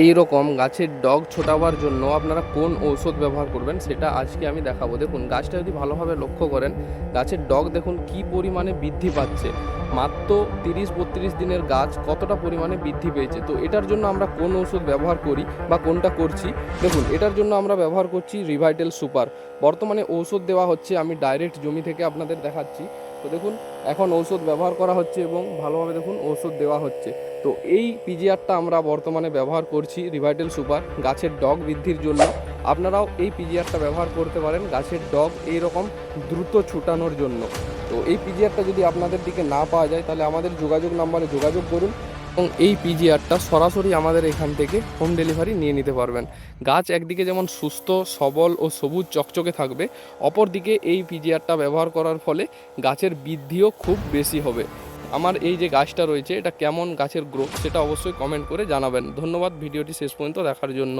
এই রকম গাছের ডগ ছোটাবার জন্য আপনারা কোন ঔষধ ব্যবহার করবেন সেটা আজকে আমি দেখাবো। দেখুন, গাছটা যদি ভালোভাবে লক্ষ্য করেন, গাছের ডগ দেখুন কি পরিমাণে বৃদ্ধি পাচ্ছে। মাত্র তিরিশ বত্রিশ দিনের গাছ কতটা পরিমাণে বৃদ্ধি পেয়েছে? তো এটার জন্য আমরা কোন ওষুধ ব্যবহার করি বা কোনটা করছি? দেখুন, এটার জন্য আমরা ব্যবহার করছি রিভাইটেল সুপার। বর্তমানে ঔষধ দেওয়া হচ্ছে, আমি ডাইরেক্ট জমি থেকে আপনাদের দেখাচ্ছি। তো দেখুন, এখন ঔষধ ব্যবহার করা হচ্ছে এবং ভালোভাবে দেখুন ঔষধ দেওয়া হচ্ছে। তো এই পিজিআরটা আমরা বর্তমানে ব্যবহার করছি রিভাইটেল সুপার গাছের ডগ বৃদ্ধির জন্য। আপনারাও এই পিজিআরটা ব্যবহার করতে পারেন, গাছের ডগ এই রকম দ্রুত ছুটানোর জন্য। তো এই পিজিআরটা যদি আপনাদের দিকে না পাওয়া যায়, তাহলে আমাদের যোগাযোগ নাম্বারে যোগাযোগ করুন এবং এই পিজিআরটা সরাসরি আমাদের এখান থেকে হোম ডেলিভারি নিয়ে নিতে পারবেন। গাছ একদিকে যেমন সুস্থ, সবল ও সবুজ চকচকে থাকবে, অপরদিকে এই পিজিআরটা ব্যবহার করার ফলে গাছের বৃদ্ধিও খুব বেশি হবে। আমার এই যে গাছটা রয়েছে, এটা কেমন গাছের গ্রোথ সেটা অবশ্যই কমেন্ট করে জানাবেন। ধন্যবাদ, ভিডিওটি শেষ পর্যন্ত দেখার জন্য।